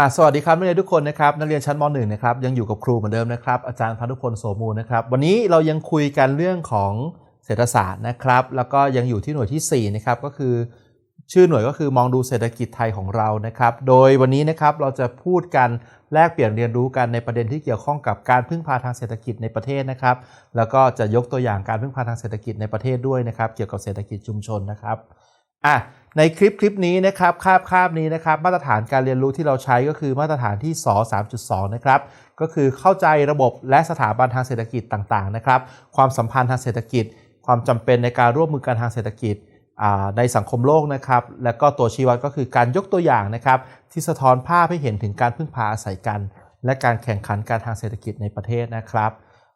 ่สวัสดีครับนักเรียนทุกคนนะครับนักเรียนชั้นม .1 นะครับยังอยู่กับครูเหมือนเดิมนะครับอาจารย์พานุพลโสมูลนะครับวันนี้เรายังคุยกันเรื่องของเศรษฐศาสตร์นะครับ แล้วก็ยังอยู่ที่หน่วยที่4นะครับก็คือ ชื่อหน่วยก็คือมองดูเศรษฐกิจไทยของเรานะครับ โดยวันนี้นะครับเราจะพูดกันแลกเปลี่ยนเรียนรู้กันในประเด็นที่เกี่ยวข้องกับการพึ่งพาทางเศรษฐกิจในประเทศนะครับ แล้วก็จะยกตัวอย่างการพึ่งพาทางเศรษฐกิจในประเทศด้วยนะครับ เกี่ยวกับเศรษฐกิจชุมชนนะครับ อะในคลิปคลิปนี้นะครับคาบคาบนี้นะครับมาตรฐานการเรียนรู้ที่เราใช้ก็คือมาตรฐานที่ส3.2 นะครับก็คือเข้าใจระบบและสถาบันทางเศรษฐกิจต่างๆนะครับความสัมพันธ์ทางเศรษฐกิจ ความจำเป็นในการร่วมมือกันทางเศรษฐกิจในสังคมโลกนะครับ และก็ตัวชี้วัดก็คือการยกตัวอย่างนะครับ ที่สะท้อนภาพให้เห็นถึงการพึ่งพาอาศัยกัน และการแข่งขันการทางเศรษฐกิจในประเทศนะครับ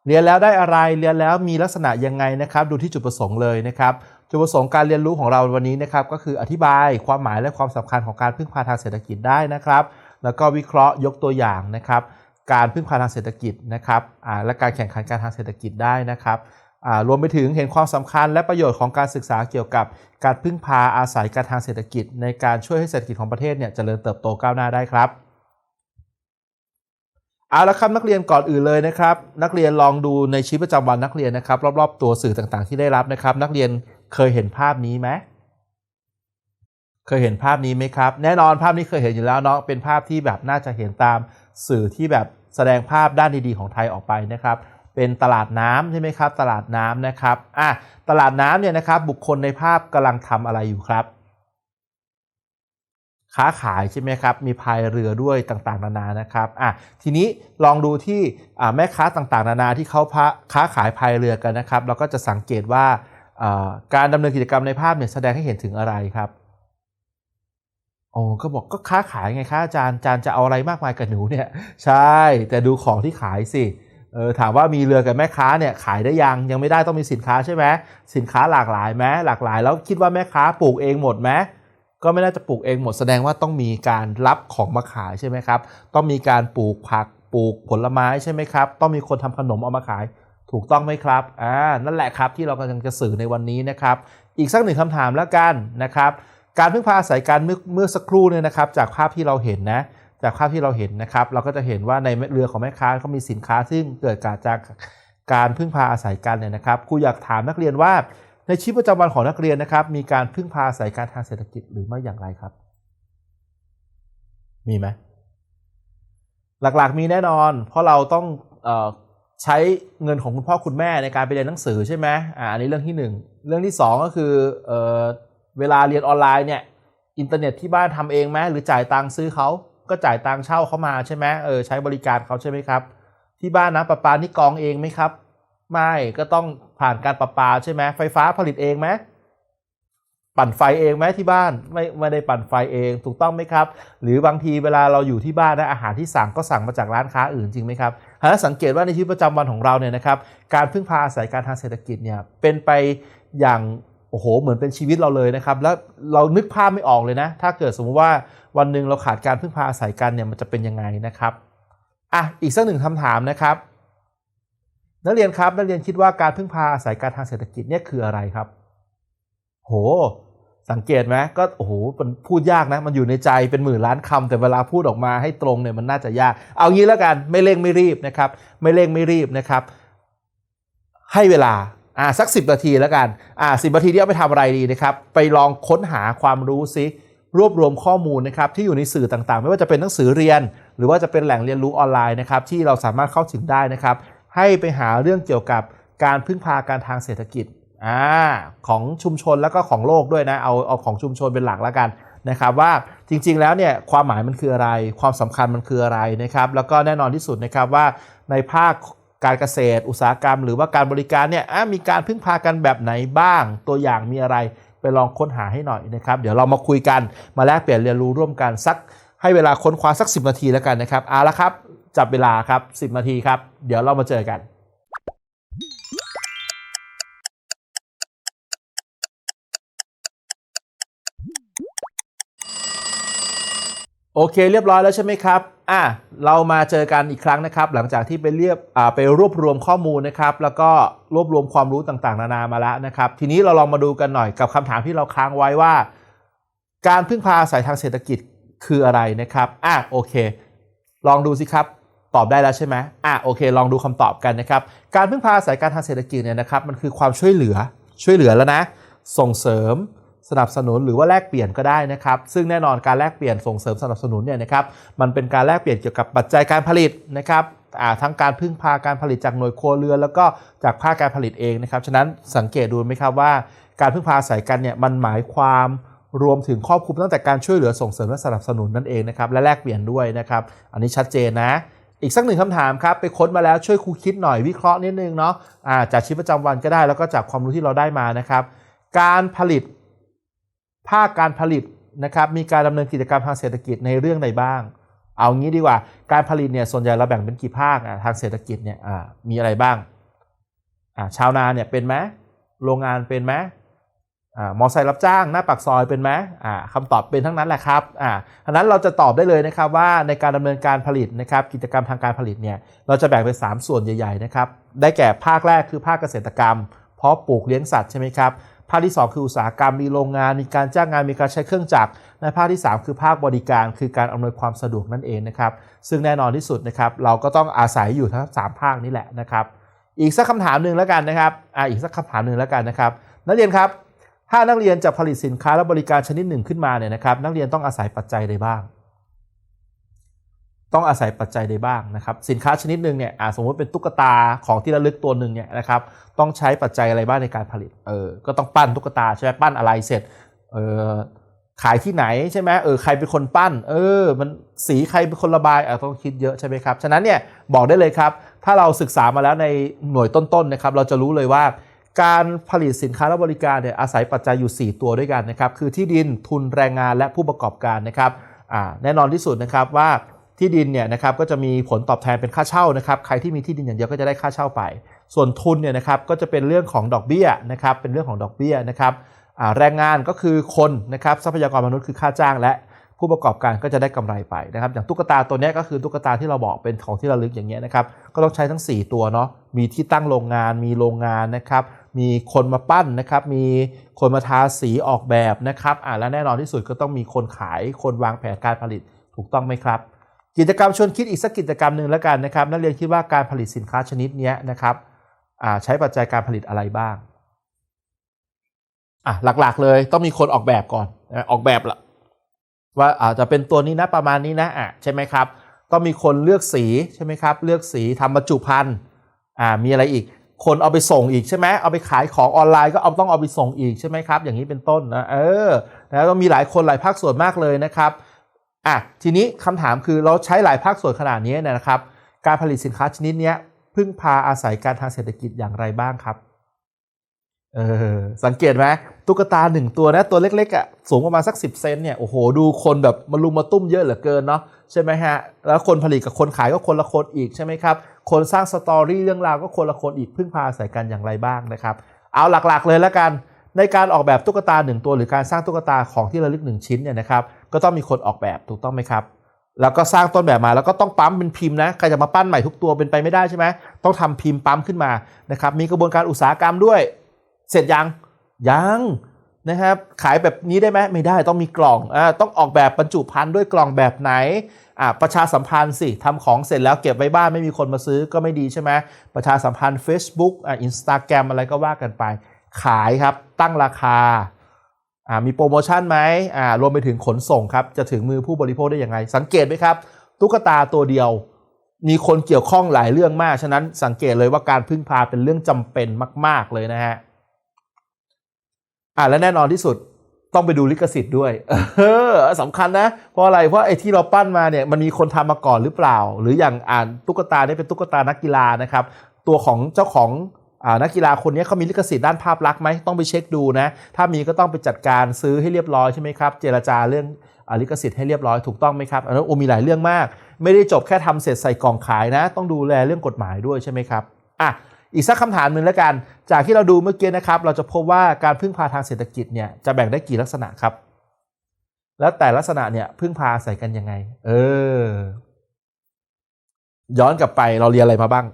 เรียนแล้วได้อะไรเรียนแล้วมีลักษณะยังไงนะครับ ดูที่จุดประสงค์เลยนะครับ จุดประสงค์การเรียนรู้ของเราวันนี้นะครับก็คืออธิบายความหมายและความสำคัญของการพึ่งพาทางเศรษฐกิจได้นะครับ แล้วก็วิเคราะห์ยกตัวอย่างนะครับ การพึ่งพาทางเศรษฐกิจนะครับและการแข่งขันการทางเศรษฐกิจได้นะครับรวมไปถึงเห็นความสำคัญและประโยชน์ของการศึกษาเกี่ยวกับการพึ่งพาอาศัยการทางเศรษฐกิจ ในการช่วยให้เศรษฐกิจของประเทศเนี่ยเจริญเติบโตก้าวหน้าได้ครับเอาละครับนักเรียนก่อนอื่นเลยนะครับ นักเรียนลองดูในชีวิตประจำวันนักเรียนนะครับ รอบๆตัวสื่อต่างๆที่ได้รับนะครับ นักเรียน เคยเห็นภาพนี้ไหมเคยเห็นภาพนี้ไหมครับ แน่นอนภาพนี้เคยเห็นอยู่แล้วเนาะเป็นภาพที่แบบน่าจะเห็นตามสื่อที่แบบแสดงภาพด้านดีๆของไทยออกไปนะครับ เป็นตลาดน้ำใช่ไหมครับ ตลาดน้ำนะครับอะตลาดน้ำเนี่ยนะครับ บุคคลในภาพกำลังทำอะไรอยู่ครับ ค้าขายใช่ไหมครับ มีพายเรือด้วยต่างๆ นานานะครับอะทีนี้ลองดูที่แม่ค้าต่างๆ นานาที่เขาค้าขายพายเรือกันนะครับ เราก็จะสังเกตว่า การดำเนินกิจกรรมในภาพเนี่ยแสดงให้เห็นถึงอะไรครับโอ้ก็บอกก็ค้าขายไงคะอาจารย์อาจารย์จะเอาอะไรมากมายกับหนูเนี่ย ใช่แต่ดูของที่ขายสิเออถามว่ามีเรือกับแม่ค้าเนี่ยขายได้ยังยังไม่ได้ต้องมีสินค้าใช่ไหมสินค้าหลากหลายไหมหลากหลาย แล้วคิดว่าแม่ค้าปลูกเองหมดไหมก็ไม่น่าจะปลูกเองหมดแสดงว่าต้องมีการรับของมาขายใช่ไหมครับ ต้องมีการปลูกผักปลูกผลไม้ใช่ไหมครับ ต้องมีคนทำขนมเอามาขาย ถูกต้องไหมครับอ่านั่นแหละครับที่เรากำลังจะสื่อในวันนี้นะครับ อีกสักหนึ่งคำถามแล้วกันนะครับการพึ่งพาอาศัยการเมื่อเมื่อสักครู่เนี่ยนะครับ จากภาพที่เราเห็นนะจากภาพที่เราเห็นนะครับ เราก็จะเห็นว่าในเรือของแม่ค้าเขามีสินค้า ซึ่งเกิดจากการพึ่งพาอาศัยกันเนี่ยนะครับครูอยากถามนักเรียนว่าในชีวิตประจำวันของนักเรียนนะครับ มีการพึ่งพาอาศัยการทางเศรษฐกิจหรือไม่อย่างไรครับ มีไหมหลักๆมีแน่นอน เพราะเราต้องอ ใช้เงินของคุณพ่อคุณแม่ในการไปเรียนหนังสือใช่ไหมอ่าอันนี้เรื่องที่ 1 เรื่องที่ 2 ก็คือเออเวลาเรียนออนไลน์เนี่ยอินเทอร์เน็ตที่บ้านทำเองไหมหรือจ่ายตังค์ซื้อเขาก็จ่ายตังค์เช่าเขามาใช่ไหมเออใช้บริการเขาใช่ไหมครับ ที่บ้านนะประปานี่กองเองไหมครับ ไม่ก็ต้องผ่านการประปาใช่ไหมไฟฟ้าผลิตเองไหม ปั่นไฟเองไหมที่บ้านไม่ไม่ได้ปั่นไฟเองถูกต้องไหมครับ หรือบางทีเวลาเราอยู่ที่บ้านนะอาหารที่สั่งก็สั่งมาจากร้านค้าอื่นจริงไหมครับถ้าสังเกตว่าในชีวิตประจำวันของเราเนี่ยนะครับการพึ่งพาอาศัยการทางเศรษฐกิจเนี่ยเป็นไปอย่างโอ้โหเหมือนเป็นชีวิตเราเลยนะครับ แล้วเรานึกภาพไม่ออกเลยนะ ถ้าเกิดสมมติว่าวันหนึ่งเราขาดการพึ่งพาอาศัยกันเนี่ยมันจะเป็นยังไงนะครับอะอีกสักหนึ่งคำถามนะครับ นักเรียนครับนักเรียนคิดว่าการพึ่งพาอาศัยการทางเศรษฐกิจเนี่ยคืออะไรครับ โห สังเกตไหมก็โอ้โหมันพูดยากนะ มันอยู่ในใจเป็นหมื่นล้านคำแต่เวลาพูดออกมาให้ตรงเนี่ยมันน่าจะยาก เอางี้แล้วกันไม่เร่งไม่รีบนะครับ ไม่เร่งไม่รีบนะครับ ให้เวลาอ่าสักสินาทีแล้วกันอ่าสินาทีที่เอาไปทำอะไรดีนะครับ ไปลองค้นหาความรู้ซิรวบรวมข้อมูลนะครับที่อยู่ในสื่อต่างๆ ไม่ว่าจะเป็นหนังสือเรียน หรือว่าจะเป็นแหล่งเรียนรู้ออนไลน์นะครับที่เราสามารถเข้าถึงได้นะครับ ให้ไปหาเรื่องเกี่ยวกับการพึ่งพาการทางเศรษฐกิจ อของชุมชนแล้วก็ของโลกด้วยนะเอาเอาของชุมชนเป็นหลักแล้วกันนะครับว่าจริง ๆ แล้วเนี่ยความหมายมันคืออะไร ความสำคัญมันคืออะไรนะครับ แล้วก็แน่นอนที่สุดนะครับว่าในภาคการเกษตร อุตสาหกรรม หรือว่าการบริการเนี่ยมีการพึ่งพากันแบบไหนบ้าง ตัวอย่างมีอะไรไปลองค้นหาให้หน่อยนะครับ เดี๋ยวเรามาคุยกันมาแลกเปลี่ยนเรียนรู้ร่วมกันสัก ให้เวลาค้นคว้าสัก 10 นาทีแล้วกันนะครับเอาละครับ จับเวลาครับ 10 นาทีครับ เดี๋ยวเรามาเจอกัน โอเคเรียบร้อยแล้วใช่ไหมครับ อะ เรามาเจอกันอีกครั้งนะครับ หลังจากที่ไปเรียบอ่าไปรวบรวมข้อมูลนะครับ แล้วก็รวบรวมความรู้ต่างๆ นานามาแล้วนะครับ ทีนี้เราลองมาดูกันหน่อยกับคำถามที่เราค้างไว้ว่า การพึ่งพาอาศัยทางเศรษฐกิจคืออะไรนะครับ อะโอเค ลองดูสิครับ ตอบได้แล้วใช่ไหมอะโอเค ลองดูคำตอบกันนะครับ การพึ่งพาอาศัยการทางเศรษฐกิจเนี่ยนะครับ มันคือความช่วยเหลือ ช่วยเหลือแล้วนะ ส่งเสริม สนับสนุนหรือว่าแลกเปลี่ยนก็ได้นะครับ ซึ่งแน่นอนการแลกเปลี่ยนส่งเสริมสนับสนุนเนี่ยนะครับมันเป็นการแลกเปลี่ยนเกี่ยวกับปัจจัยการผลิตนะครับทั้งการพึ่งพาการผลิตจากหน่วยครัวเรือนแล้วก็จากภาคการผลิตเองนะครับฉะนั้นสังเกตดูไหมครับว่า การพึ่งพาอาศัยกันเนี่ยมันหมายความรวมถึงครอบคลุมตั้งแต่การช่วยเหลือส่งเสริมและสนับสนุนนั่นเองนะครับและแลกเปลี่ยนด้วยนะครับอันนี้ชัดเจนนะอีกสักหนึ่งคำถามครับ ไปค้นมาแล้วช่วยครูคิดหน่อยวิเคราะห์นิดนึงเนาะอ่าจากชีวิตประจำวันก็ได้แล้วก็จากความรู้ที่เราได้มานะครับ การผลิต ภาคการผลิตนะครับมีการดำเนินกิจกรรมทางเศรษฐกิจในเรื่องใดบ้าง เอางี้ดีกว่า การผลิตเนี่ยส่วนใหญ่เราแบ่งเป็นกี่ภาคอะทางเศรษฐกิจเนี่ยมีอะไรบ้างาชาวนาเนี่ยเป็นไหมโรงงานเป็นไหมมอไซค์รับจ้างหน้าปากซอยเป็นไหมอ่าคำตอบเป็นทั้งนั้นแหละครับอ่านั้นเราจะตอบได้เลยนะครับว่าในการดำเนินการผลิตนะครับกิจกรรมทางการผลิตเนี่ยเราจะแบ่งเป็น 3 ส่วนใหญ่ๆนะครับได้แก่ภาคแรกคือภาคเกษตรกรรม เพาะปลูกเลี้ยงสัตว์ใช่ไหมครับ ภาคที่ 2 คืออุตสาหกรรมมีโรงงานมีการจ้างงานมีการใช้เครื่องจักรและภาคที่ 3 คือภาคบริการ คือการอำนวยความสะดวกนั่นเองนะครับซึ่งแน่นอนที่สุดนะครับเราก็ต้องอาศัยอยู่ทั้งสามภาคนี้แหละนะครับอีกสักคำถามหนึ่งแล้วกันนะครับอ่าอีกสักคำถามหนึ่งแล้วกันนะครับนักเรียนครับถ้านักเรียนจะผลิตสินค้าและบริการชนิดหนึ่งขึ้นมาเนี่ยนะครับนักเรียนต้องอาศัยปัจจัยใดบ้าง ต้องอาศัยปัจจัยใดบ้างนะครับสินค้าชนิดหนึ่งเนี่ยสมมติเป็นตุ๊กตาของที่ระลึกตัวหนึ่งเนี่ยนะครับต้องใช้ปัจจัยอะไรบ้างในการผลิตเออก็ต้องปั้นตุ๊กตาใช่ไหมปั้นอะไรเสร็จเออขายที่ไหนใช่ไหมเออใครเป็นคนปั้น เออ มันสีใครเป็นคนระบายอะต้องคิดเยอะใช่ไหมครับฉะนั้นเนี่ยบอกได้เลยครับ ถ้าเราศึกษามาแล้วในหน่วยต้นๆนะครับเราจะรู้เลยว่า การผลิตสินค้าและบริการเนี่ยอาศัยปัจจัยอยู่ 4 ตัวด้วยกันนะครับคือที่ดินทุนแรงงานและผู้ประกอบการนะครับอ่าแน่นอนที่สุดนะครับว่า ที่ดินเนี่ยนะครับก็จะมีผลตอบแทนเป็นค่าเช่านะครับใครที่มีที่ดินอย่างเดียวก็จะได้ค่าเช่าไป ส่วนทุนเนี่ยนะครับก็จะเป็นเรื่องของดอกเบี้ยนะครับเป็นเรื่องของดอกเบี้ยนะครับแรงงานก็คือคนนะครับทรัพยากรมนุษย์คือค่าจ้างและผู้ประกอบการก็จะได้กำไรไปนะครับอย่างตุ๊กตาตัวนี้ก็คือตุ๊กตาที่เราบอกเป็นของที่ระลึกอย่างเงี้ยนะครับก็ต้องใช้ทั้ง 4 ตัวเนาะมีที่ตั้งโรงงาน มีโรงงานนะครับมีคนมาปั้นนะครับมีคนมาทาสีออกแบบนะครับอ่าและแน่นอนที่สุดก็ต้องมีคนขายคนวางแผนการผลิตถูกต้องไหมครับ กิจกรรมชวนคิดอีกสักกิจกรรมหนึ่งแล้วกันนะครับ นักเรียนคิดว่าการผลิตสินค้าชนิดนี้นะครับใช้ปัจจัยการผลิตอะไรบ้างอะหลักๆ เลยต้องมีคนออกแบบก่อนออกแบบละว่าอาจจะเป็นตัวนี้นะประมาณนี้นะอะใช่ไหมครับ ต้องมีคนเลือกสีใช่ไหมครับ เลือกสีทำบรรจุภัณฑ์อ่ามีอะไรอีก คนเอาไปส่งอีกใช่ไหมเอาไปขายของออนไลน์ก็เอาต้องเอาไปส่งอีกใช่ไหมครับ อย่างนี้เป็นต้นนะเออแล้วต้องมีหลายคนหลายภาคส่วนมากเลยนะครับ อะทีนี้คำถามคือเราใช้หลายภาคส่วนขนาดนี้นะครับ การผลิตสินค้าชนิดนี้พึ่งพาอาศัยการทางเศรษฐกิจอย่างไรบ้างครับเออสังเกตไหมตุ๊กตาหนึ่งตัวนะตัวเล็กๆอะสูงประมาณสัก 10 เซนเนี่ยโอ้โหดูคนแบบมารุมมาตุ้มเยอะเหลือเกินเนาะใช่ไหมฮะแล้วคนผลิตกับคนขายก็คนละคนอีกใช่ไหมครับคนสร้างสตอรี่เรื่องราวก็คนละคนอีกพึ่งพาอาศัยกันอย่างไรบ้างนะครับ เอาหลักๆเลยแล้วกัน ในการออกแบบตุ๊กตาหนึ่งตัวหรือการสร้างตุ๊กตาของที่ระลึกหนึ่งชิ้นเนี่ยนะครับก็ต้องมีคนออกแบบถูกต้องไหมครับแล้วก็สร้างต้นแบบมาแล้วก็ต้องปั๊มเป็นพิมพ์นะใครจะมาปั้นใหม่ทุกตัวเป็นไปไม่ได้ใช่ไหมต้องทำพิมพ์ปั๊มขึ้นมานะครับมีกระบวนการอุตสาหกรรมด้วย เสร็จยังยังนะครับขายแบบนี้ได้ไหมไม่ได้ต้องมีกล่องอ่าต้องออกแบบบรรจุภัณฑ์ด้วยกล่องแบบไหนอ่าประชาสัมพันธ์สิทำของเสร็จแล้วเก็บไว้บ้านไม่มีคนมาซื้อก็ไม่ดีใช่ไหมประชาสัมพันธ์ Facebook อ่าอินสตาแกรมอะไรก็ว่ากันไป ขายครับ ตั้งราคาอ่ามีโปรโมชั่นไหมอ่ารวมไปถึงขนส่งครับ จะถึงมือผู้บริโภคได้ยังไง สังเกตไหมครับ ตุ๊กตาตัวเดียว มีคนเกี่ยวข้องหลายเรื่องมาก ฉะนั้นสังเกตเลยว่าการพึ่งพาเป็นเรื่องจำเป็นมาก ๆเลยนะฮะอ่าและแน่นอนที่สุดต้องไปดูลิขสิทธิ์ด้วยเออสำคัญนะ เพราะอะไร เพราะไอ้ที่เราปั้นมาเนี่ยมันมีคนทำมาก่อนหรือเปล่า หรืออย่างอ่านตุ๊กตาเนี่ยเป็นตุ๊กตานักกีฬานะครับ ตัวของเจ้าของ นักกีฬาคนนี้เขามีลิขสิทธิ์ด้านภาพลักษณ์ไหมต้องไปเช็คดูนะ ถ้ามีก็ต้องไปจัดการซื้อให้เรียบร้อยใช่ไหมครับ เจรจาเรื่องอลิขสิทธิ์ให้เรียบร้อยถูกต้องไหมครับอันนั้นโอมีหลายเรื่องมาก ไม่ได้จบแค่ทำเสร็จใส่กล่องขายนะ ต้องดูแลเรื่องกฎหมายด้วยใช่ไหมครับอะอีกสักคำถามหนึ่งแล้วกัน จากที่เราดูเมื่อกี้นะครับ เราจะพบว่าการพึ่งพาทางเศรษฐกิจเนี่ยจะแบ่งได้กี่ลักษณะครับ แล้วแต่ลักษณะเนี่ยพึ่งพาอาศัยกันยังไง เออ ย้อนกลับไปเราเรียนอะไรมาบ้าง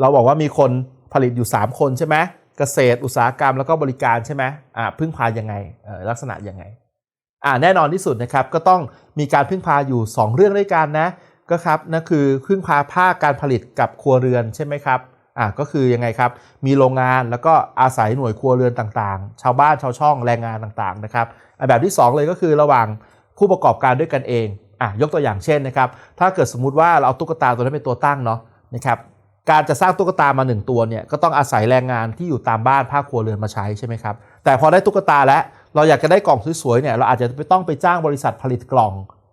เราบอกว่ามีคนผลิตอยู่ 3 คนใช่ไหมเกษตรอุตสาหกรรมแล้วก็บริการใช่ไหมอ่าพึ่งพายังไงลักษณะยังไงอ่าแน่นอนที่สุดนะครับก็ต้องมีการพึ่งพาอยู่ 2 เรื่องด้วยกันนะก็ครับนั่นคือพึ่งพาภาคการผลิตกับครัวเรือนใช่ไหมครับอ่าก็คือยังไงครับมีโรงงานแล้วก็อาศัยหน่วยครัวเรือนต่างๆ ชาวบ้านชาวช่องแรงงานต่างๆนะครับอะแบบที่ 2 เลยก็คือระหว่างผู้ประกอบการด้วยกันเองอะยกตัวอย่างเช่นนะครับถ้าเกิดสมมุติว่าเราเอาตุ๊กตาตัวนั้นเป็นตัวตั้งเนาะนะครับ การจะสร้างตุ๊กตามาหนึ่งตัวเนี่ยก็ต้องอาศัยแรงงานที่อยู่ตามบ้านภาคครัวเรือนมาใช้ใช่ไหมครับแต่พอได้ตุ๊กตาแล้วเราอยากจะได้กล่องสวยๆเนี่ยเราอาจจะไปต้องไปจ้างบริษัทผลิตกล่อง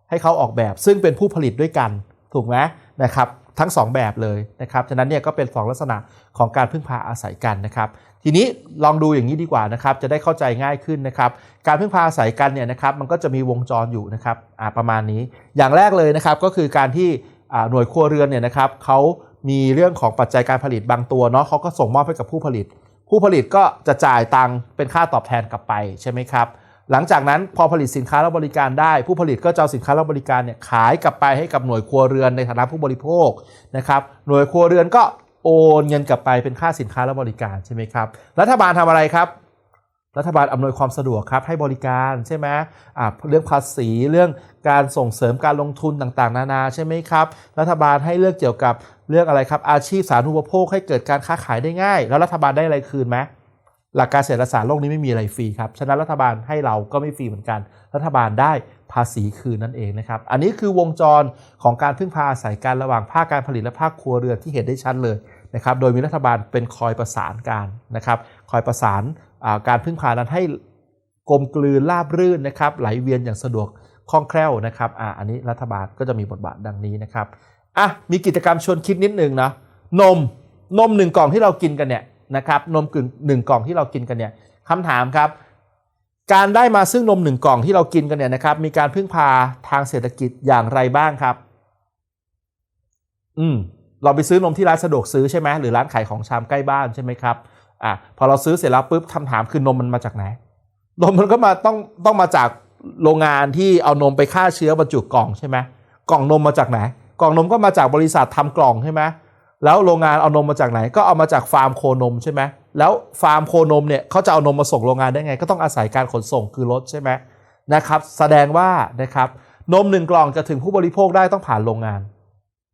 ให้เขาออกแบบ ซึ่งเป็นผู้ผลิตด้วยกันถูกไหมนะครับทั้ง 2 แบบเลยนะครับฉะนั้นเนี่ยก็เป็น 2 ลักษณะของการพึ่งพาอาศัยกันนะครับทีนี้ลองดูอย่างนี้ดีกว่านะครับจะได้เข้าใจง่ายขึ้นนะครับการพึ่งพาอาศัยกันเนี่ยนะครับมันก็จะมีวงจรอยู่นะครับประมาณนี้ อย่างแรกเลยนะครับก็คือการที่หน่วยครัวเรือนเนี่ยนะครับเขา มีเรื่องของปัจจัยการผลิตบางตัวเนาะเขาก็ส่งมอบให้กับผู้ผลิต ผู้ผลิตก็จะจ่ายตังค์เป็นค่าตอบแทนกลับไปใช่ไหมครับหลังจากนั้นพอผลิตสินค้าและบริการได้ ผู้ผลิตก็จะเอาสินค้าและบริการเนี่ยขายกลับไปให้กับหน่วยครัวเรือนในฐานะผู้บริโภคนะครับหน่วยครัวเรือนก็โอนเงินกลับไปเป็นค่าสินค้าและบริการใช่ไหมครับรัฐบาลทำอะไรครับรัฐบาลอำนวยความสะดวกครับให้บริการใช่ไหมเรื่องภาษีเรื่องการส่งเสริมการลงทุนต่างๆ นานาใช่ไหมครับ รัฐบาลให้เลือกเกี่ยวกับ เรื่องอะไรครับ อาชีพสาธารณูปโภคให้เกิดการค้าขายได้ง่าย แล้วรัฐบาลได้อะไรคืนไหมหลักการเศรษฐศาสตร์โลกนี้ไม่มีอะไรฟรีครับ ฉะนั้นรัฐบาลให้เราก็ไม่ฟรีเหมือนกัน รัฐบาลได้ภาษีคืนนั่นเองนะครับ อันนี้คือวงจรของการพึ่งพาอาศัยกันระหว่างภาคการผลิตและภาคครัวเรือนที่เห็นได้ชัดเลยนะครับ โดยมีรัฐบาลเป็นคอยประสานการนะครับ คอยประสานาการพึ่งพานั้นให้กลมกลืนราบรื่นนะครับ ไหลเวียนอย่างสะดวกคล่องแคล่วนะครับออันนี้รัฐบาลก็จะมีบทบาทดังนี้นะครับ อะมีกิจกรรมชวนคิดนิดนึงนะนมนมหนึ่งกล่องที่เรากินกันเนี่ยนะครับนมกึ่งหนึ่งกล่องที่เรากินกันเนี่ยคำถามครับ การได้มาซึ่งนมหนึ่งกล่องที่เรากินกันเนี่ยนะครับ มีการพึ่งพาทางเศรษฐกิจอย่างไรบ้างครับ อืมเราไปซื้อนมที่ร้านสะดวกซื้อใช่ไหมหรือร้านขายของชามใกล้บ้านใช่ไหมครับอะพอเราซื้อเสร็จแล้วปุ๊บคำถามคือนมมันมาจากไหนนมมันก็มาต้องต้องมาจากโรงงานที่เอานมไปฆ่าเชื้อบรรจุกล่องใช่ไหมกล่องนมมาจากไหน กล่องนมก็มาจากบริษัททำกล่องใช่ไหมแล้วโรงงานเอานมมาจากไหน ก็เอามาจากฟาร์มโคนมใช่ไหมแล้วฟาร์มโคนมเนี่ยเขาจะเอานมมาส่งโรงงานได้ไง ก็ต้องอาศัยการขนส่งคือรถใช่ไหมนะครับ แสดงว่านะครับนมหนึ่งกล่องจะถึงผู้บริโภคได้ต้องผ่านโรงงาน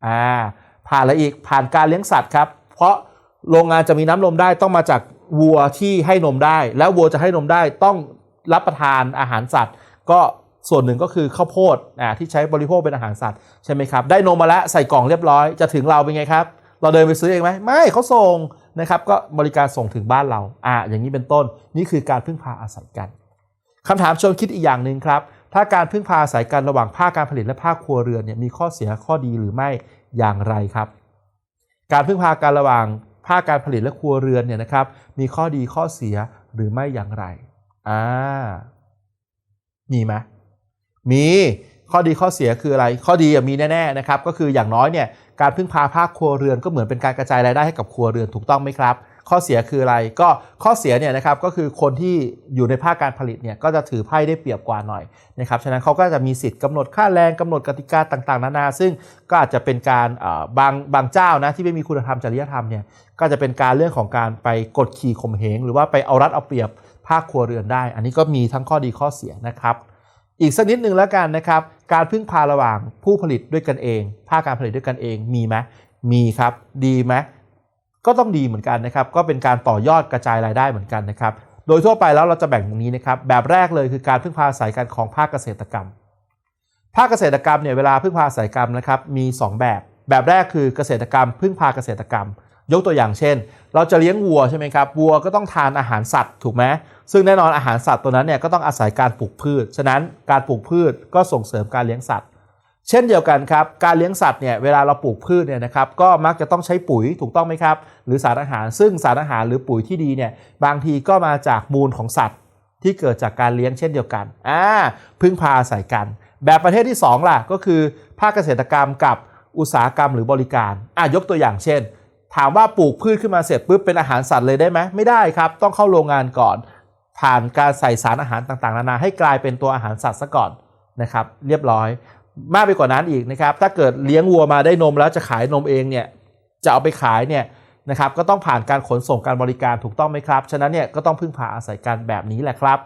อ่าผ่านอะไรอีกผ่านการเลี้ยงสัตว์ครับ เพราะโรงงานจะมีน้ำนมได้ต้องมาจากวัวที่ให้นมได้ แล้ววัวจะให้นมได้ต้องรับประทานอาหารสัตว์ ก็ ส่วนหนึ่งก็คือข้าวโพดอ่าที่ใช้บริโภคเป็นอาหารสัตว์ใช่ไหมครับได้นมมาแล้วใส่กล่องเรียบร้อยจะถึงเราเป็นไงครับ เราเดินไปซื้อเองไหมไม่เขาส่งนะครับก็บริการส่งถึงบ้านเราอ่าอย่างนี้เป็นต้นนี่คือการพึ่งพาอาศัยกันคำถามชวนคิดอีกอย่างหนึ่งครับถ้าการพึ่งพาอาศัยกันระหว่างภาคการผลิตและภาคครัวเรือนเนี่ยมีข้อเสียข้อดีหรือไม่อย่างไรครับ การพึ่งพากันระหว่างภาคการผลิตและครัวเรือนเนี่ยนะครับมีข้อดีข้อเสียหรือไม่อย่างไรอ่ามีไหม มีข้อดีข้อเสียคืออะไร ข้อดีมีแน่ๆนะครับก็คืออย่างน้อยเนี่ยการพึ่งพาภาคครัวเรือนก็เหมือนเป็นการกระจายรายได้ให้กับครัวเรือนถูกต้องไหมครับ ข้อเสียคืออะไรก็ข้อเสียเนี่ยนะครับก็คือคนที่อยู่ในภาคการผลิตเนี่ยก็จะถือไพ่ได้เปรียบกว่าหน่อยนะครับฉะนั้นเขาก็จะมีสิทธิ์กำหนดค่าแรงกำหนดกติกาต่างๆ นานา ซึ่งก็อาจจะเป็นการบางบางเจ้านะที่ไม่มีคุณธรรมจริยธรรมเนี่ยก็จะเป็นการเรื่องของการไปกดขี่ข่มเหงหรือว่าไปเอารัดเอาเปรียบภาคครัวเรือนได้ อันนี้ก็มีทั้งข้อดีข้อเสียนะครับ อีกสักนิดหนึ่งแล้วกันนะครับ การพึ่งพาระหว่างผู้ผลิตด้วยกันเอง ภาคการผลิตด้วยกันเองมีไหมมีครับ ดีไหมก็ต้องดีเหมือนกันนะครับ ก็เป็นการต่อยอดกระจายรายได้เหมือนกันนะครับ โดยทั่วไปแล้วเราจะแบ่งตรงนี้นะครับ แบบแรกเลยคือการพึ่งพาอาศัยกันของภาคเกษตรกรรม ภาคเกษตรกรรมเนี่ยเวลาพึ่งพาอาศัยกรรมนะครับมี 2 แบบ แบบแรกคือเกษตรกรรม พึ่งพาเกษตรกรรม ยกตัวอย่างเช่น เราจะเลี้ยงวัวใช่ไหมครับวัวก็ต้องทานอาหารสัตว์ถูกไหมซึ่งแน่นอนอาหารสัตว์ตัวนั้นเนี่ยก็ต้องอาศัยการปลูกพืช ฉะนั้นการปลูกพืชก็ส่งเสริมการเลี้ยงสัตว์ เช่นเดียวกันครับการเลี้ยงสัตว์เนี่ยเวลาเราปลูกพืชเนี่ยนะครับก็มักจะต้องใช้ปุ๋ยถูกต้องไหมครับหรือสารอาหารซึ่งสารอาหารหรือปุ๋ยที่ดีเนี่ยบางทีก็มาจากมูลของสัตว์ ที่เกิดจากการเลี้ยงเช่นเดียวกันอ่าพึ่งพาอาศัยกัน แบบประเภทที่สองล่ะก็คือภาคเกษตรกรรมกับอุตสาหกรรมหรือบริการอะยกตัวอย่างเช่น ถามว่าปลูกพืชขึ้นมาเสร็จปุ๊บเป็นอาหารสัตว์เลยได้ไหมไม่ได้ครับ ต้องเข้าโรงงานก่อน ผ่านการใส่สารอาหารต่างๆ นานาให้กลายเป็นตัวอาหารสัตว์ซะก่อนนะครับเรียบร้อย มากไปกว่านั้นอีกนะครับถ้าเกิดเลี้ยงวัวมาได้นมแล้วจะขายนมเองเนี่ยจะเอาไปขายเนี่ยนะครับก็ต้องผ่านการขนส่งการบริการถูกต้องไหมครับ ฉะนั้นเนี่ยก็ต้องพึ่งพาอาศัยกันแบบนี้แหละครับ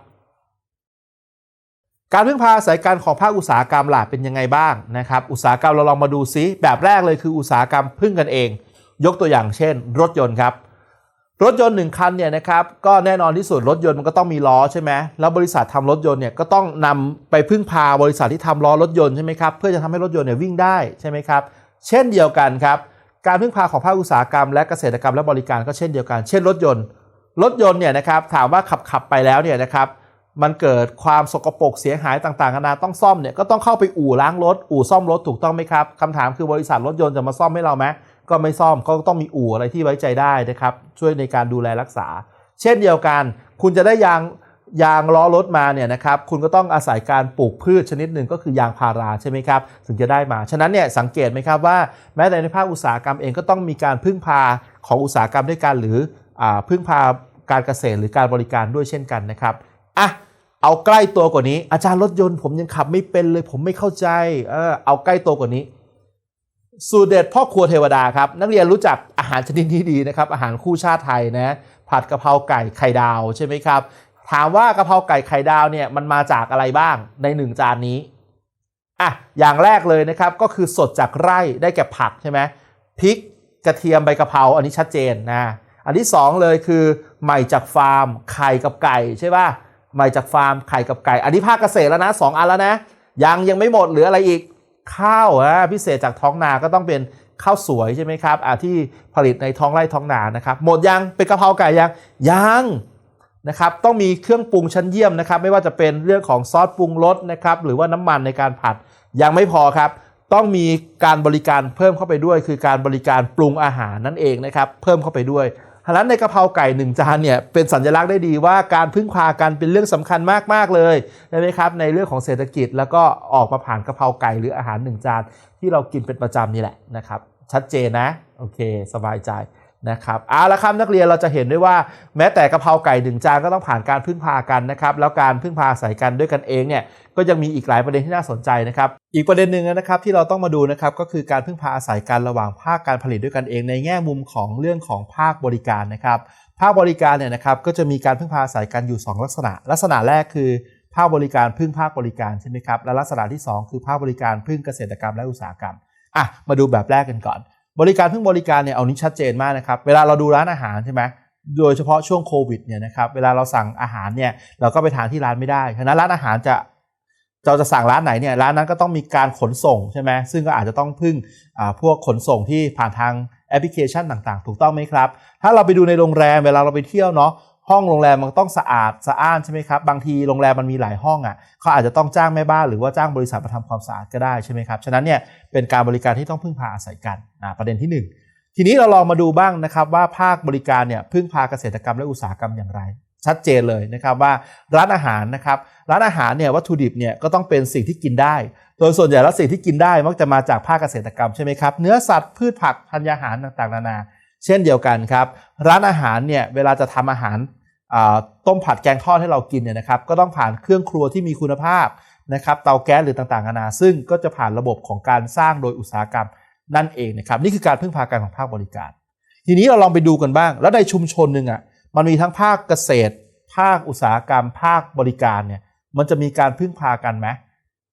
การพึ่งพาอาศัยกันของภาคอุตสาหกรรมหล่ะเป็นยังไงบ้างนะครับ อุตสาหกรรมเราลองมาดูซิแบบแรกเลยคืออุตสาหกรรมพึ่งกันเอง ยกตัวอย่างเช่น รถยนต์ครับ รถยนต์หนึ่งคันเนี่ยนะครับก็แน่นอนที่สุดรถยนต์มันก็ต้องมีล้อใช่ไหมแล้วบริษัททำรถยนต์เนี่ยก็ต้องนำไปพึ่งพาบริษัทที่ทำล้อรถยนต์ใช่ไหมครับเพื่อจะทำให้รถยนต์เนี่ยวิ่งได้ใช่ไหมครับเช่นเดียวกันครับการพึ่งพาของภาคอุตสาหกรรมและเกษตรกรรมและบริการก็เช่นเดียวกัน เช่นรถยนต์ รถยนต์เนี่ยนะครับถามว่าขับขับไปแล้วเนี่ยนะครับมันเกิดความสกปรกเสียหายต่างๆนานาต้องซ่อมเนี่ยก็ต้องเข้าไปอู่ล้างรถ อู่ซ่อมรถถูกต้องไหมครับคำถามคือบริษัทรถยนต์จะมาซ่อมให้เราไหม ก็ไม่ซ่อมก็ต้องมีอู่อะไรที่ไว้ใจได้นะครับ ช่วยในการดูแลรักษา เช่นเดียวกัน คุณจะได้ยางยางล้อรถมาเนี่ยนะครับคุณก็ต้องอาศัยการปลูกพืชชนิดหนึ่งก็คือยางพาราใช่ไหมครับถึงจะได้มา ฉะนั้นเนี่ยสังเกตไหมครับว่าแม้แต่ในภาคอุตสาหกรรมเองก็ต้องมีการพึ่งพาของอุตสาหกรรมด้วยกันหรืออพึ่งพาการเกษตรหรือการบริการด้วยเช่นกันนะครับอะเอาใกล้ตัวกว่านี้ อาจารย์รถยนต์ผมยังขับไม่เป็นเลยผมไม่เข้าใจเออเอาใกล้ตัวกว่านี้ สูตรเด็ดพ่อครัวเทวดาครับ นักเรียนรู้จักอาหารชนิดนี้ดีนะครับ อาหารคู่ชาติไทยนะผัดกะเพราไก่ไข่ดาวใช่ไหมครับ ถามว่ากะเพราไก่ไข่ดาวเนี่ยมันมาจากอะไรบ้างในหนึ่งจานนี้อะอย่างแรกเลยนะครับก็คือสดจากไร่ได้แก่ผักใช่ไหมพริกกระเทียมใบกะเพราอันนี้ชัดเจนนะอันที่สองเลยคือใหม่จากฟาร์มไข่กับไก่ใช่ป่ะใหม่จากฟาร์มไข่กับไก่ อันนี้ภาคเกษตรแล้วนะสองอันแล้วนะยังยังไม่หมดเหลืออะไรอีก ข้าวอะพิเศษจากท้องนาก็ต้องเป็นข้าวสวยใช่ไหมครับอ่าที่ผลิตในท้องไร่ท้องนานะครับ หมดยังเป็นกะเพราไก่ยังยังนะครับต้องมีเครื่องปรุงชั้นเยี่ยมนะครับ ไม่ว่าจะเป็นเรื่องของซอสปรุงรสนะครับ หรือว่าน้ำมันในการผัดยังไม่พอครับ ต้องมีการบริการเพิ่มเข้าไปด้วย คือการบริการปรุงอาหารนั่นเองนะครับ เพิ่มเข้าไปด้วย ฉะนั้นในกะเพราไก่หนึ่งจานเนี่ยเป็นสัญลักษณ์ได้ดีว่าการพึ่งพากันเป็นเรื่องสำคัญมากๆเลยใช่ไหมครับในเรื่องของเศรษฐกิจแล้วก็ออกมาผ่านกะเพราไก่หรืออาหารหนึ่งจานที่เรากินเป็นประจำนี่แหละนะครับชัดเจนนะโอเค สบายใจ นะครับเอาละครับนักเรียนเราจะเห็นได้ว่าแม้แต่กะเพราไก่หนึ่งจานก็ต้องผ่านการพึ่งพากันนะครับแล้วการพึ่งพาอาศัยกันด้วยกันเองเนี่ยก็ยังมีอีกหลายประเด็นที่น่าสนใจนะครับอีกประเด็นหนึ่งนะครับที่เราต้องมาดูนะครับก็คือการพึ่งพาอาศัยกันระหว่างภาคการผลิตด้วยกันเอง ในแง่มุมของเรื่องของภาคบริการนะครับภาคบริการเนี่ยนะครับก็จะมีการพึ่งพาอาศัยกันอยู่ 2 ลักษณะ ลักษณะแรกคือภาคบริการพึ่งภาคบริการใช่ไหมครับและลักษณะที่ 2 คือภาคบริการพึ่งเกษตรกรรมและอุตสาหกรรมอะมาดูแบบแรกกันก่อน บริการพึ่งบริการเนี่ยเอานี้ชัดเจนมากนะครับ เวลาเราดูร้านอาหารใช่ไหมโดยเฉพาะช่วงโควิดเนี่ยนะครับเวลาเราสั่งอาหารเนี่ยเราก็ไปทานที่ร้านไม่ได้ฉะนั้นร้านอาหารจะเราจะสั่งร้านไหนเนี่ยร้านนั้นก็ต้องมีการขนส่งใช่ไหมซึ่งก็อาจจะต้องพึ่งพวกขนส่งที่ผ่านทางแอปพลิเคชันต่างๆ ถูกต้องไหมครับ ถ้าเราไปดูในโรงแรมเวลาเราไปเที่ยวเนาะ ห้องโรงแรมมันต้องสะอาดสะอ้านใช่ไหมครับบางทีโรงแรมมันมีหลายห้องอะเขาอาจจะต้องจ้างแม่บ้านหรือว่าจ้างบริษัทมาทำความสะอาดก็ได้ใช่ไหมครับฉะนั้นเนี่ยเป็นการบริการที่ต้องพึ่งพาอาศัยกันนะประเด็นที่ 1 ทีนี้เราลองมาดูบ้างนะครับว่าภาคบริการเนี่ยพึ่งพาเกษตรกรรมและอุตสาหกรรมอย่างไร ชัดเจนเลยนะครับว่าร้านอาหารนะครับร้านอาหารเนี่ยวัตถุดิบเนี่ยก็ต้องเป็นสิ่งที่กินได้โดยส่วนใหญ่แล้วสิ่งที่กินได้มักจะมาจากภาคเกษตรกรรมใช่ไหมครับเนื้อสัตว์พืชผักธัญญาหารต่างๆ นานา เช่นเดียวกันครับ ร้านอาหารเนี่ยเวลาจะทำอาหาร ต้มผัดแกงทอดให้เรากินเนี่ยนะครับก็ต้องผ่านเครื่องครัวที่มีคุณภาพนะครับเตาแก๊สหรือต่างๆนานาซึ่งก็จะผ่านระบบของการสร้างโดยอุตสาหกรรมนั่นเองนะครับนี่คือการพึ่งพาการของภาคบริการ ทีนี้เราลองไปดูกันบ้าง แล้วในชุมชนหนึ่งอะมันมีทั้งภาคเกษตร ภาคอุตสาหกรรม ภาคบริการเนี่ยมันจะมีการพึ่งพากันไหม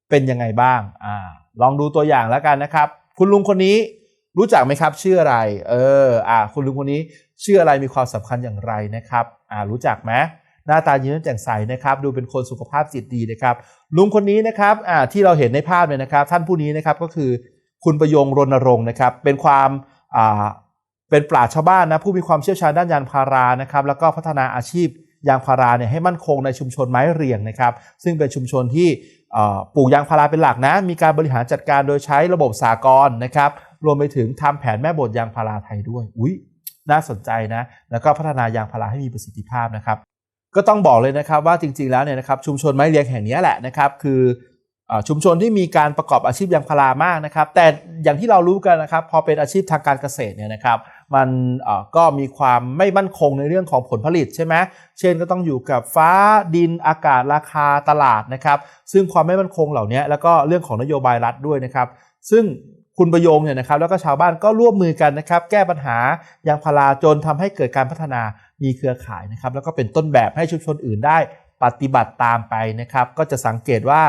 เป็นยังไงบ้างอ่าลองดูตัวอย่างแล้วกันนะครับ คุณลุงคนนี้รู้จักไหมครับชื่ออะไร เอออ่าคุณลุงคนนี้ ชื่ออะไรมีความสำคัญอย่างไรนะครับอ่ารู้จักไหมหน้าตายิ้มแจ่มใสนะครับดูเป็นคนสุขภาพจิตดีนะครับลุงคนนี้นะครับอ่าที่เราเห็นในภาพเนี่ยนะครับ ท่านผู้นี้นะครับก็คือคุณประยงรณรงค์นะครับเป็นความอ่าเป็นปราชญ์ชาวบ้านนะผู้มีความเชี่ยวชาญด้านยางพารานะครับแล้วก็พัฒนาอาชีพยางพาราเนี่ยให้มั่นคงในชุมชนไม้เรียงนะครับ ซึ่งเป็นชุมชนที่ปลูกยางพาราเป็นหลักนะ มีการบริหารจัดการโดยใช้ระบบสากลนะครับ รวมไปถึงทำแผนแม่บทยางพาราไทยด้วย อุ้ย น่าสนใจนะ แล้วก็พัฒนายางพาราให้มีประสิทธิภาพนะครับ ก็ต้องบอกเลยนะครับว่าจริง ๆ แล้วเนี่ยนะครับชุมชนไม้เรียงแห่งนี้แหละนะครับ คือชุมชนที่มีการประกอบอาชีพยางพารามากนะครับ แต่อย่างที่เรารู้กันนะครับ พอเป็นอาชีพทางการเกษตรเนี่ยนะครับ มันก็มีความไม่มั่นคงในเรื่องของผลผลิตใช่ไหมเช่นก็ต้องอยู่กับฟ้าดินอากาศราคาตลาดนะครับ ซึ่งความไม่มั่นคงเหล่านี้แล้วก็เรื่องของนโยบายรัฐด้วยนะครับ ซึ่ง คุณประโยงเนี่ยนะครับแล้วก็ชาวบ้านก็ร่วมมือกันนะครับ แก้ปัญหายางพาราจนทำให้เกิดการพัฒนามีเครือข่ายนะครับ แล้วก็เป็นต้นแบบให้ชุมชนอื่นได้ปฏิบัติตามไปนะครับ ก็จะสังเกตว่า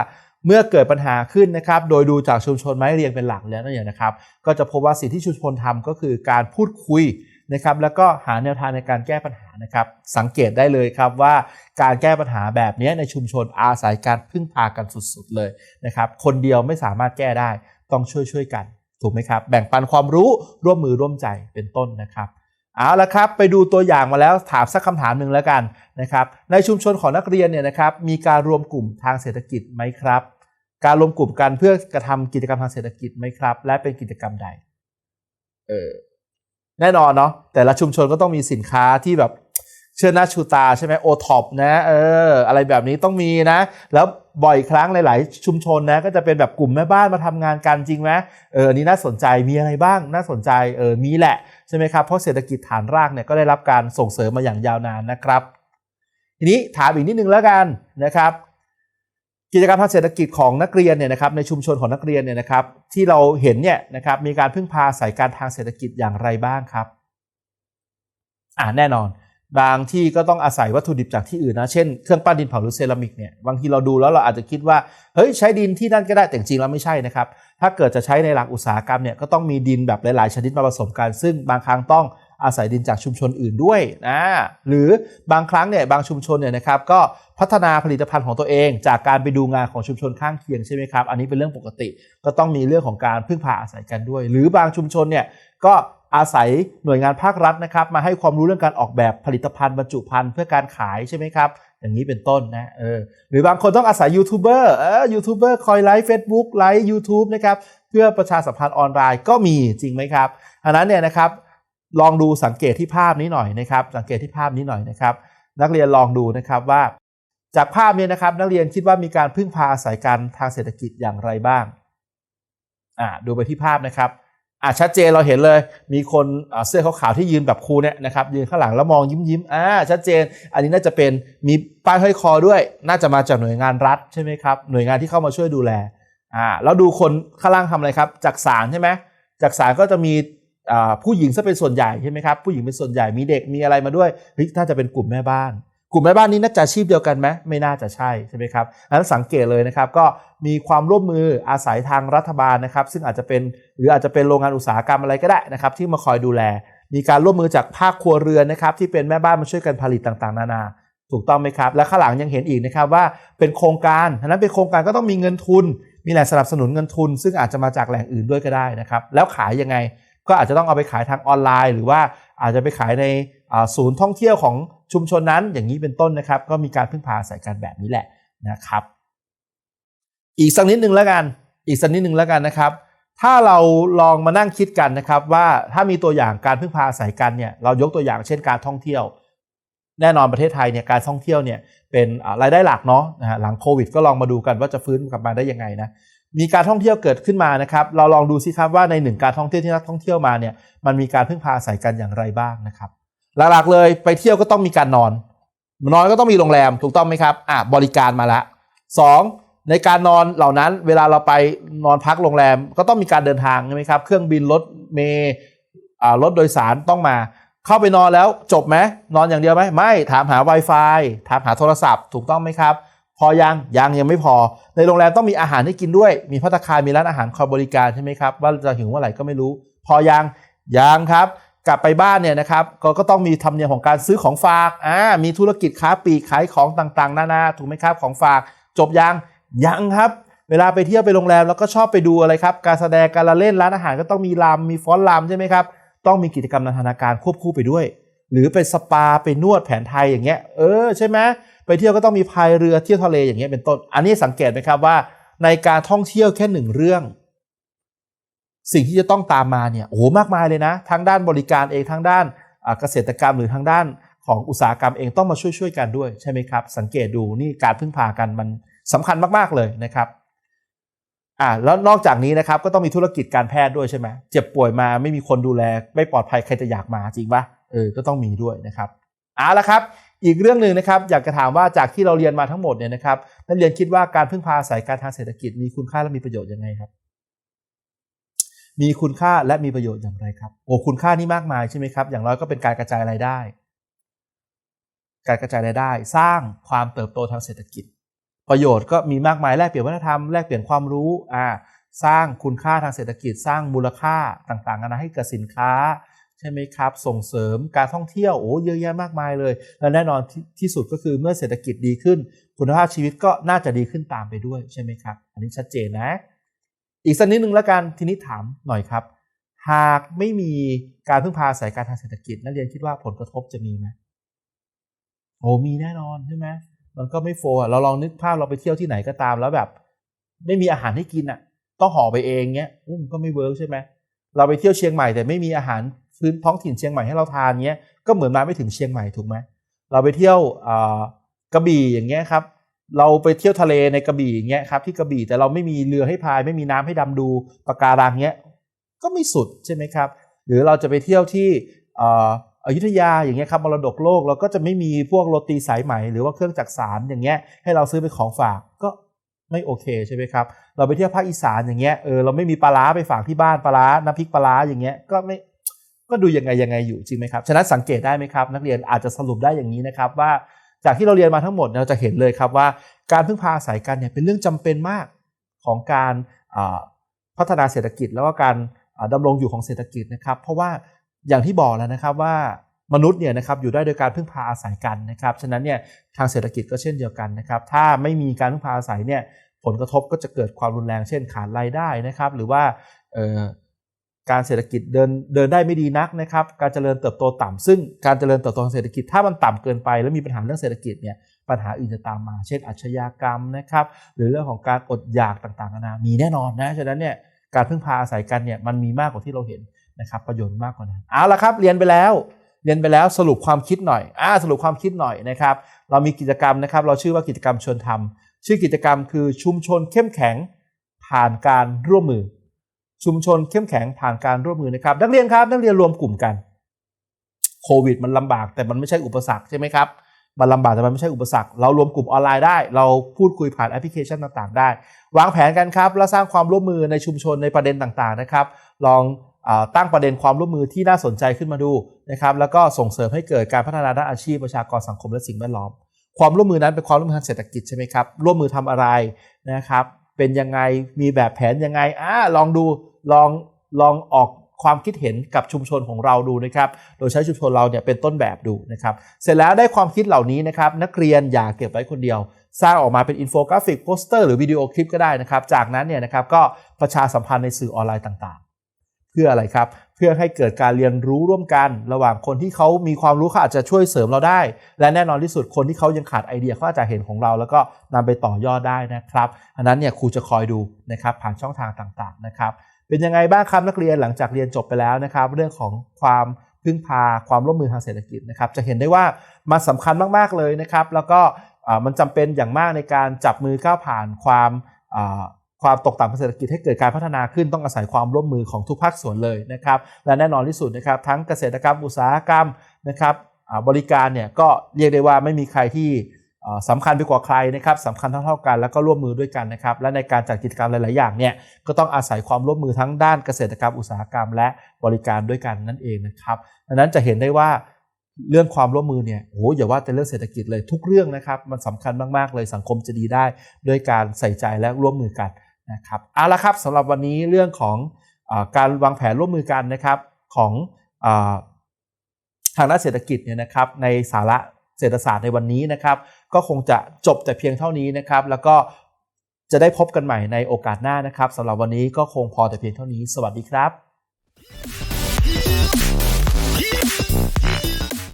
เมื่อเกิดปัญหาขึ้นนะครับ โดยดูจากชุมชนไม้เรียงเป็นหลักแล้วนั่นเองนะครับ ก็จะพบว่าสิ่งที่ชุมชนทำก็คือการพูดคุยนะครับ แล้วก็หาแนวทางในการแก้ปัญหานะครับ สังเกตได้เลยครับว่าการแก้ปัญหาแบบนี้ในชุมชนอาศัยการพึ่งพากันสุดๆเลยนะครับ คนเดียวไม่สามารถแก้ได้ต้องช่วยๆกัน ถูกไหมครับ แบ่งปันความรู้ร่วมมือร่วมใจเป็นต้นนะครับเอาละครับ ไปดูตัวอย่างมาแล้วถามสักคำถามหนึ่งแล้วกันนะครับในชุมชนของนักเรียนเนี่ยนะครับมีการรวมกลุ่มทางเศรษฐกิจไหมครับ การรวมกลุ่มกันเพื่อกระทำกิจกรรมทางเศรษฐกิจไหมครับ และเป็นกิจกรรมใดเออแน่นอนเนาะแต่ละชุมชนก็ต้องมีสินค้าที่แบบเชื่อหน้าชูตาใช่ไหมโอท็อปนะเอออะไรแบบนี้ต้องมีนะ แล้ว บ่อยครั้งหลาย ๆ ชุมชนนะก็จะเป็นแบบกลุ่มแม่บ้านมาทำงานกันจริงไหมเอออันนี้น่าสนใจมีอะไรบ้างน่าสนใจเออมีแหละใช่ไหมครับเพราะเศรษฐกิจฐานรากเนี่ยก็ได้รับการส่งเสริมมาอย่างยาวนานนะครับ ทีนี้ถามอีกนิดนึงแล้วกันนะครับกิจกรรมทางเศรษฐกิจของนักเรียนเนี่ยนะครับในชุมชนของนักเรียนเนี่ยนะครับ ที่เราเห็นเนี่ยนะครับมีการพึ่งพาสายการทางเศรษฐกิจอย่างไรบ้างครับ อ่าแน่นอน บางที่ก็ต้องอาศัยวัตถุดิบจากที่อื่นนะ เช่นเครื่องปั้นดินเผาหรือเซรามิกเนี่ยบางทีเราดูแล้วเราอาจจะคิดว่าเฮ้ยใช้ดินที่นั่นก็ได้แต่จริงแล้วไม่ใช่นะครับ ถ้าเกิดจะใช้ในหลักอุตสาหกรรมเนี่ยก็ต้องมีดินแบบหลาย ๆ ชนิดมาผสมกัน ซึ่งบางครั้งต้องอาศัยดินจากชุมชนอื่นด้วยนะหรือบางครั้งเนี่ยบางชุมชนเนี่ยนะครับก็พัฒนาผลิตภัณฑ์ของตัวเอง จากการไปดูงานของชุมชนข้างเคียงใช่ไหมครับอันนี้เป็นเรื่องปกติ ก็ต้องมีเรื่องของการพึ่งพาอาศัยกันด้วย หรือบางชุมชนเนี่ยก็ อาศัยหน่วยงานภาครัฐนะครับมาให้ความรู้เรื่องการออกแบบผลิตภัณฑ์บรรจุภัณฑ์เพื่อการขายใช่ไหมครับอย่างนี้เป็นต้นนะเออหรือบางคนต้องอาศัยยูทูบเบอร์เออยูทูบเบอร์คอยไลฟ์เฟซบุ๊กไลฟ์ยูทูบนะครับเพื่อประชาสัมพันธ์ออนไลน์ก็มีจริงไหมครับอันนั้นเนี่ยนะครับลองดูสังเกตที่ภาพนี้หน่อยนะครับ สังเกตที่ภาพนี้หน่อยนะครับ นักเรียนลองดูนะครับว่า จากภาพนี้นะครับ นักเรียนคิดว่ามีการพึ่งพาอาศัยกันทางเศรษฐกิจอย่างไรบ้างอ่าดูไปที่ภาพนะครับ อะชัดเจนเราเห็นเลยมีคนเสื้อขาวๆที่ยืนแบบครูเนี่ยนะครับยืนข้างหลังแล้วมองยิ้มยิ้มๆอ่าชัดเจน อันนี้น่าจะเป็นมีป้ายห้อยคอด้วย น่าจะมาจากหน่วยงานรัฐใช่ไหมครับหน่วยงานที่เข้ามาช่วยดูแลอ่าแล้วดูคนข้างล่างทำอะไรครับจากสารใช่ไหมจากสารก็จะมีผู้หญิงซะเป็นส่วนใหญ่ใช่ไหมครับผู้หญิงเป็นส่วนใหญ่มีเด็กมีอะไรมาด้วยเฮ้ยน่าจะเป็นกลุ่มแม่บ้าน ลุ่มแม่บ้านนี้น่าจะอาชีพเดียวกันไหมไม่น่าจะใช่ใช่ไหมครับอันนั้นสังเกตเลยนะครับก็มีความร่วมมืออาศัยทางรัฐบาลนะครับ ซึ่งอาจจะเป็นหรืออาจจะเป็นโรงงานอุตสาหกรรมอะไรก็ได้นะครับ ที่มาคอยดูแล มีการร่วมมือจากภาคครัวเรือนนะครับ ที่เป็นแม่บ้านมาช่วยกันผลิตต่างๆ นานา ถูกต้องไหมครับ และข้างหลังยังเห็นอีกนะครับว่าเป็นโครงการฉะนั้นเป็นโครงการก็ต้องมีเงินทุน มีแหล่งสนับสนุนเงินทุน ซึ่งอาจจะมาจากแหล่งอื่นด้วยก็ได้นะครับแล้วขายยังไงก็อาจจะต้องเอาไปขายทางออนไลน์ หรือว่าอาจจะไปขายใน ศูนย์ท่องเที่ยวของชุมชนนั้นอย่างนี้เป็นต้นนะครับ ก็มีการพึ่งพาอาศัยกันแบบนี้แหละนะครับ อีกสักนิดหนึ่งแล้วกัน อีกสักนิดหนึ่งแล้วกันนะครับ ถ้าเราลองมานั่งคิดกันนะครับ ว่าถ้ามีตัวอย่างการพึ่งพาอาศัยกันเนี่ยเรายกตัวอย่างเช่นการท่องเที่ยว แน่นอนประเทศไทยเนี่ยการท่องเที่ยวเนี่ยเป็นรายได้หลักเนาะนะฮะหลังโควิด ก็ลองมาดูกันว่าจะฟื้นกลับมาได้ยังไงนะมีการท่องเที่ยวเกิดขึ้นมานะครับ เราลองดูสิครับว่าในหนึ่งการท่องเที่ยวที่นักท่องเที่ยวมาเนี่ยมันมีการพึ่งพาอาศัยกันอย่างไรบ้างนะครับ หลักๆเลยไปเที่ยวก็ต้องมีการนอน นอนก็ต้องมีโรงแรมถูกต้องไหมครับอะบริการมาละสองในการนอนเหล่านั้นเวลาเราไปนอนพักโรงแรมก็ต้องมีการเดินทางใช่ไหมครับ เครื่องบินรถเมล์รถโดยสารต้องมา เข้าไปนอนแล้วจบไหมนอนอย่างเดียวไหมไม่ถามหา Wi-Fi ถามหาโทรศัพท์ ถูกต้องไหมครับ พอยังยังยังไม่พอ ในโรงแรมต้องมีอาหารให้กินด้วย มีพัตคารมีร้านอาหารคอยบริการใช่ไหมครับว่าจะหิวเมื่อไหร่ก็ไม่รู้ พอยังยังครับ กลับไปบ้านเนี่ยนะครับก็ก็ต้องมีธรรมเนียมของการซื้อของฝากอ่ามีธุรกิจค้าปลีกขายของต่างๆ นานาถูกไหมครับของฝาก จบยังยังครับ เวลาไปเที่ยวไปโรงแรมแล้วก็ชอบไปดูอะไรครับ การแสดงการละเล่นร้านอาหารก็ต้องมีลำมีฟ้อนลำใช่ไหมครับต้องมีกิจกรรมนันทนาการควบคู่ไปด้วย หรือไปสปาไปนวดแผนไทยอย่างเงี้ยเออใช่ไหมไปเที่ยวก็ต้องมีพายเรือเที่ยวทะเลอย่างเงี้ยเป็นต้น อันนี้สังเกตไหมครับว่า ในการท่องเที่ยวแค่หนึ่งเรื่อง สิ่งที่จะต้องตามมาเนี่ยโอ้โหมากมายเลยนะทั้งด้านบริการเองทั้งด้านเกษตรกรรมหรือทางด้านของอุตสาหกรรมเองต้องมาช่วยช่วยๆกันด้วยใช่ไหมครับ สังเกตดูนี่การพึ่งพากันมันสำคัญมากๆเลยนะครับอ่าแล้วนอกจากนี้นะครับก็ต้องมีธุรกิจการแพทย์ด้วยใช่ไหมเจ็บป่วยมาไม่มีคนดูแล ไม่ปลอดภัยใครจะอยากมาจริงปะเออก็ต้องมีด้วยนะครับเอาละครับ อีกเรื่องหนึ่งนะครับ อยากจะถามว่าจากที่เราเรียนมาทั้งหมดเนี่ยนะครับนักเรียนคิดว่าการพึ่งพาอาศัยการทางเศรษฐกิจมีคุณค่าและมีประโยชน์ยังไงครับ มีคุณค่าและมีประโยชน์อย่างไรครับ โอ้คุณค่านี่มากมายใช่ไหมครับ อย่างน้อยก็เป็นการกระจายรายได้ การกระจายรายได้ สร้างความเติบโตทางเศรษฐกิจ ประโยชน์ก็มีมากมายแลกเปลี่ยนวัฒนธรรมแลกเปลี่ยนความรู้อ่าสร้างคุณค่าทางเศรษฐกิจ สร้างมูลค่าต่างๆกันะให้กับสินค้าใช่ไหมครับ ส่งเสริมการท่องเที่ยวโอ้เยอะแยะมากมายเลย และแน่นอนทที่สุดก็คือเมื่อเศรษฐกิจดีขึ้น คุณภาพชีวิตก็น่าจะดีขึ้นตามไปด้วยใช่ไหมครับ อันนี้ชัดเจนนะ อีกสักนิดนึงแล้วกันทีนี้ถามหน่อยครับ หากไม่มีการพึ่งพาอายการทางเศรษฐกิจนักเรียนคิดว่าผลกระทบจะมีไหมโอ้มีแน่นอนใช่ไหมมันก็ไม่โฟร์เราลองนึกภาพเราไปเที่ยวที่ไหนก็ตามแล้วแบบ ไม่มีอาหารให้กินอะ ต้องห่อไปเองเงี้ยอุ้มนก็ไม่เวิร์กใช่ไหมเราไปเที่ยวเชียงใหม่แต่ไม่มีอาหารพื้นท้องถิ่นเชียงใหม่ให้เราทานเงี้ยก็เหมือนมาไม่ถึงเชียงใหม่ถูกไหมเราไปเที่ยวกระบี่อย่างเงี้ยครับ เราไปเที่ยวทะเลในกระบี่อย่างเงี้ยครับที่กระบี่แต่เราไม่มีเรือให้พาย ไม่มีน้ำให้ดำดูปะการังเงี้ยก็ไม่สุดใช่ไหมครับ หรือเราจะไปเที่ยวที่อ่ออยุธยาอย่างเงี้ยครับมรดกโลกเราก็จะไม่มีพวกโรตีสายไหม หรือว่าเครื่องจักสารอย่างเงี้ยให้เราซื้อเป็นของฝากก็ไม่โอเคใช่ไหมครับ เราไปเที่ยวภาคอีสานอย่างเงี้ยเออเราไม่มีปลาร้าไปฝากที่บ้านปลาร้าน้ำพริกปลาร้าอย่างเงี้ยก็ไม่ก็ดูยังไงยังไงอยู่จริงไหมครับฉะนั้นสังเกตได้ไหมครับ นักเรียนอาจจะสรุปได้อย่างนี้นะครับว่า จากที่เราเรียนมาทั้งหมดเราจะเห็นเลยครับว่าการพึ่งพาอาศัยกันเนี่ยเป็นเรื่องจำเป็นมากของการพัฒนาเศรษฐกิจ แล้วก็การอ่าดำรงอยู่ของเศรษฐกิจนะครับ เพราะว่าอย่างที่บอกแล้วนะครับว่ามนุษย์เนี่ยนะครับอยู่ได้โดยการพึ่งพาอาศัยกันนะครับฉะนั้นเนี่ยทางเศรษฐกิจก็เช่นเดียวกันนะครับ ถ้าไม่มีการพึ่งพาอาศัยเนี่ยผลกระทบก็จะเกิดความรุนแรงเช่นขาดรายได้นะครับ หรือว่า การเศรษฐกิจเดินเดินได้ไม่ดีนักนะครับ การเจริญเติบโตต่ำซึ่งการเจริญเติบโตทางเศรษฐกิจถ้ามันต่ำเกินไป แล้วมีปัญหาเรื่องเศรษฐกิจเนี่ยปัญหาอื่นจะตามมา เช่นอาชญากรรมนะครับ หรือเรื่องของการอดอยากต่างๆนานามีแน่นอนนะฉะนั้นเนี่ยการพึ่งพาอาศัยกันเนี่ยมันมีมากกว่าที่เราเห็นนะครับประโยชน์มากกว่านั้นเอาละครับ เรียนไปแล้ว เรียนไปแล้วสรุปความคิดหน่อยอ่าสรุปความคิดหน่อยนะครับ เรามีกิจกรรมนะครับ เราชื่อว่ากิจกรรมชวนทำชื่อกิจกรรมคือชุมชนเข้มแข็งผ่านการร่วมมือ ชุมชนเข้มแข็งผ่านการร่วมมือนะครับ นักเรียนครับ นักเรียนรวมกลุ่มกัน โควิด มันลำบากแต่มันไม่ใช่อุปสรรคใช่ไหมครับมันลำบากแต่มันไม่ใช่อุปสรรค เรารวมกลุ่มออนไลน์ได้ เราพูดคุยผ่านแอปพลิเคชันต่างๆ ได้ วางแผนกันครับ และสร้างความร่วมมือในชุมชนในประเด็นต่างๆนะครับ ลองอตั้งประเด็นความร่วมมือที่น่าสนใจขึ้นมาดูนะครับ แล้วก็ส่งเสริมให้เกิดการพัฒนาด้านอาชีพประชากรสังคมและสิ่งแวดล้อม ความร่วมมือนั้นเป็นความร่วมมือทางเศรษฐกิจใช่ไหมครับ ร่วมมือทำอะไรนะครับ เป็นยังไงมีแบบแผนยังไงอ่าลองดูลองลองออกความคิดเห็นกับชุมชนของเราดูนะครับ โดยใช้ชุมชนเราเนี่ยเป็นต้นแบบดูนะครับ เสร็จแล้วได้ความคิดเหล่านี้นะครับ นักเรียนอย่าเก็บไว้คนเดียว สร้างออกมาเป็นอินโฟกราฟิกโปสเตอร์หรือวิดีโอคลิปก็ได้นะครับ จากนั้นเนี่ยนะครับก็ประชาสัมพันธ์ในสื่อออนไลน์ต่างๆ เพื่ออะไรครับ เพื่อให้เกิดการเรียนรู้ร่วมกันระหว่างคนที่เขามีความรู้เขาอาจจะช่วยเสริมเราได้ และแน่นอนที่สุดคนที่เขายังขาดไอเดียเขาอาจจะเห็นของเรา แล้วก็นำไปต่อยอดได้นะครับอันนั้นเนี่ยครูจะคอยดูนะครับผ่านช่องทางต่างๆนะครับเป็นยังไงบ้างครับนักเรียนหลังจากเรียนจบไปแล้วนะครับ เรื่องของความพึ่งพาความร่วมมือทางเศรษฐกิจนะครับ จะเห็นได้ว่ามันสำคัญมากๆเลยนะครับ แล้วก็มันจำเป็นอย่างมากในการจับมือก้าวผ่านความ ความตกต่ำทางเศรษฐกิจให้เกิดการพัฒนาขึ้นต้องอาศัยความร่วมมือของทุกภาคส่วนเลยนะครับและแน่นอนที่สุดนะครับทั้งเกษตรกรรมอุตสาหกรรมนะครับบริการเนี่ยก็เรียกได้ว่าไม่มีใครที่สำคัญไปกว่าใครนะครับสำคัญเท่าๆกันแล้วก็ร่วมมือด้วยกันนะครับและในการจัดกิจกรรมหลาย ๆ อย่างเนี่ยก็ต้องอาศัยความร่วมมือทั้งด้านเกษตรกรรมอุตสาหกรรม และบริการด้วยกันนั่นเองนะครับดังนั้นจะเห็นได้ว่าเรื่องความร่วมมือเนี่ยโอ้โหอย่าว่าแต่เรื่องเศรษฐกิจเลยทุกเรื่องนะครับมันสำคัญมาก ๆ เลยสังคมจะดีได้ ด้วยการใส่ใจและร่วมมือกัน นะครับเอาละครับสำหรับวันนี้เรื่องของอการวางแผนร่วมมือกันนะครับของอทางด้านเศรษฐกิจเนี่ยนะครับในสาระเศรษฐศาสตร์ในวันนี้นะครับ ก็คงจะจบแต่เพียงเท่านี้นะครับ แล้วก็จะได้พบกันใหม่ในโอกาสหน้านะครับสำหรับวันนี้ก็คงพอแต่เพียงเท่านี้ สวัสดีครับ